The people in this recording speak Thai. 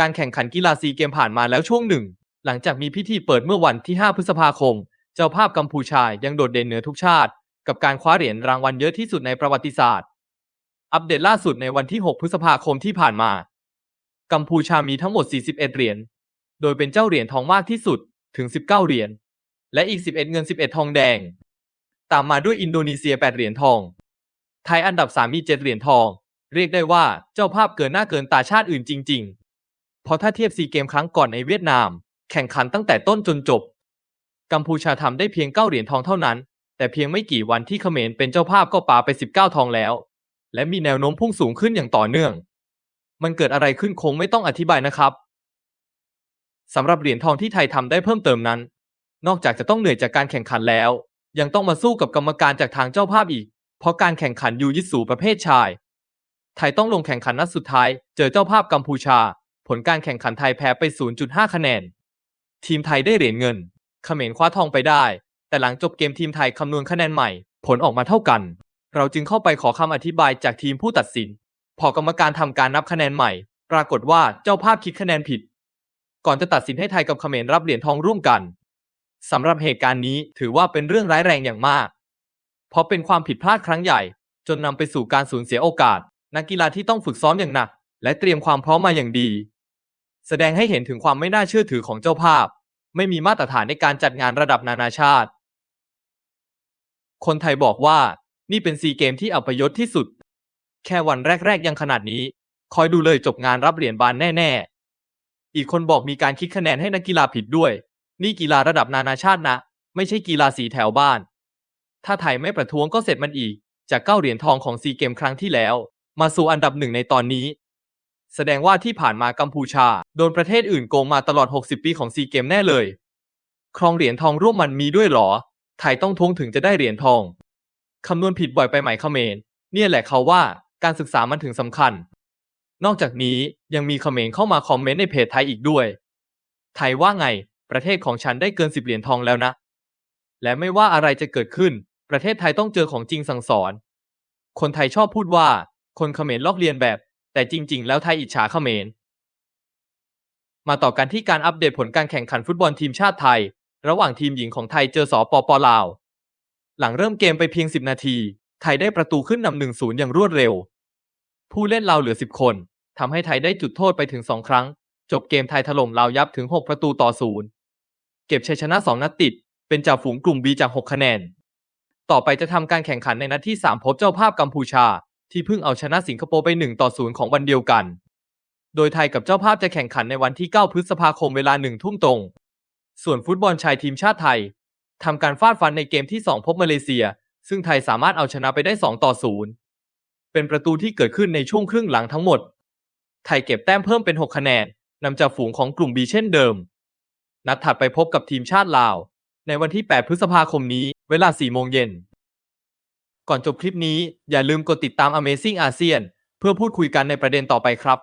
การแข่งขันกีฬาซีเกมผ่านมาแล้วช่วงหนึ่ง หลังจากมีพิธีเปิดเมื่อวันที่ 5 พฤษภาคม เจ้าภาพกัมพูชายังโดดเด่นเหนือทุกชาติ กับการคว้าเหรียญรางวัลเยอะที่สุดในประวัติศาสตร์ อัปเดตล่าสุดในวันที่ 6 พฤษภาคมที่ผ่านมา กัมพูชามีทั้งหมด 41 เหรียญ โดยเป็นเจ้าเหรียญทองมากที่สุดถึง 19 เหรียญ และอีก 11 เงิน 11 ทองแดง ตามมาด้วยอินโดนีเซีย 8 เหรียญทอง ไทยอันดับ 3 มี 7 เหรียญทอง เรียกได้ว่าเจ้าภาพเกินหน้าเกินตาชาติอื่นจริง ๆ เพราะถ้าเทียบซีเกมครั้งก่อนในเวียดนาม แข่งขันตั้งแต่ต้นจนจบ กัมพูชาทำได้เพียง 9 เหรียญทองเท่านั้น แต่เพียงไม่กี่วันที่เขมรเป็นเจ้าภาพก็ปาไป 19 ทองแล้ว และมีแนวโน้มพุ่งสูงขึ้นอย่างต่อเนื่อง มันเกิดอะไรขึ้นคงไม่ต้องอธิบายนะครับสำหรับเหรียญทองที่ไทยทำได้เพิ่มเติมนั้น นอกจากจะต้องเหนื่อยจากการแข่งขันแล้ว ยังต้องมาสู้กับกรรมการจากทางเจ้าภาพอีก เพราะการแข่งขันยูยิสูประเภทชาย ไทยต้องลงแข่งขันนัดสุดท้าย เจอเจ้าภาพกัมพูชา ลการแข่งขันไทยแพ้ไป 0.5 คะแนน ทีมไทยได้เหรียญเงินเขมรคว้าทองไปได้ แต่หลังจบเกมทีมไทยคำนวณคะแนนใหม่ ผลออกมาเท่ากัน เราจึงเข้าไปขอคำอธิบายจากทีมผู้ตัดสิน พอกรรมการทำการนับคะแนนใหม่ ปรากฏว่าเจ้าภาพคิดคะแนนผิด ก่อนจะตัดสินให้ไทยกับเขมรรับเหรียญทองร่วมกันสำหรับเหตุการณ์นี้ถือว่าเป็นเรื่องร้ายแรงอย่างมาก เพราะเป็นความผิดพลาดครั้งใหญ่ จนนำไปสู่การสูญเสียโอกาส นักกีฬาที่ต้องฝึกซ้อมอย่างหนัก และเตรียมความพร้อมมาอย่างดี แสดงให้เห็นถึงความไม่น่าเชื่อถือของเจ้าภาพ ไม่มีมาตรฐานในการจัดงานระดับนานาชาติ คนไทยบอกว่า นี่เป็นซีเกมที่อัปยศที่สุด แค่วันแรก ๆ ยังขนาดนี้ คอยดูเลยจบงานรับเหรียญบานแน่ ๆ อีกคนบอกมีการคิดคะแนนให้นักกีฬาผิดด้วย นี่กีฬาระดับนานาชาตินะ ไม่ใช่กีฬาสีแถวบ้าน ถ้าไทยไม่ประท้วงก็เสร็จมันอีก จากเก้าเหรียญทองของซีเกมครั้งที่แล้ว มาสู่อันดับหนึ่งในตอนนี้ แสดงว่าที่ผ่านมากัมพูชา โดนประเทศอื่นโกงมาตลอด 60 ปีของซีเกมแน่เลย ครองเหรียญทองร่วมมันมีด้วยเหรอ ไทยต้องทวงถึงจะได้เหรียญทอง คำนวณผิดบ่อยไปไหมเขมร เนี่ยแหละเขาว่าการศึกษามันถึงสำคัญ นอกจากนี้ยังมีเขมรเข้ามาคอมเมนต์ในเพจไทยอีกด้วย ไทยว่าไง ประเทศของฉันได้เกินสิบเหรียญทองแล้วนะ และไม่ว่าอะไรจะเกิดขึ้น ประเทศไทยต้องเจอของจริงสั่งสอน คนไทยชอบพูดว่า คนเขมรลอกเลียนแบบ แต่จริง ๆ แล้วไทยอิจฉาเขมร มาต่อกันที่การอัปเดตผลการแข่งขันฟุตบอลทีมชาติไทย ระหว่างทีมหญิงของไทยเจอสอปปลาว หลังเริ่มเกมไปเพียง 10 นาที ไทยได้ประตูขึ้นนำหนึ่งศูนย์อย่างรวดเร็ว ผู้เล่นลาวเหลือ 10 คนทำให้ไทยได้จุดโทษไปถึง 2 ครั้ง จบเกมไทยถล่มลาวยับถึง 6 ประตูต่อศูนย์เก็บชัยชนะ 2 นัดติด เป็นจ่าฝูงกลุ่ม B จาก 6 คะแนน ต่อไปจะทำการแข่งขันในนัดที่ 3 พบเจ้าภาพกัมพูชา ที่เพิ่งเอาชนะสิงคโปร์ไป 1 ต่อ 0 ของวันเดียวกัน โดยไทยกับเจ้าภาพจะแข่งขันในวันที่ 9 พฤษภาคมเวลา1ทุ่มตรง ส่วนฟุตบอลชายทีมชาติไทยทำการฟาดฟันในเกมที่ 2 พบมาเลเซีย ซึ่งไทยสามารถเอาชนะไปได้ 2 ต่อ 0 เป็นประตูที่เกิดขึ้นในช่วงครึ่งหลังทั้งหมด ไทยเก็บแต้มเพิ่มเป็น 6 คะแนนนำจากฝูงของกลุ่ม B เช่นเดิม นัดถัดไปพบกับทีมชาติลาว ในวันที่ 8 พฤษภาคมนี้ เวลา 4 โมงเย็น ก่อนจบคลิปนี้อย่าลืมกดติดตาม Amazing ASEAN เพื่อพูดคุยกันในประเด็นต่อไปครับ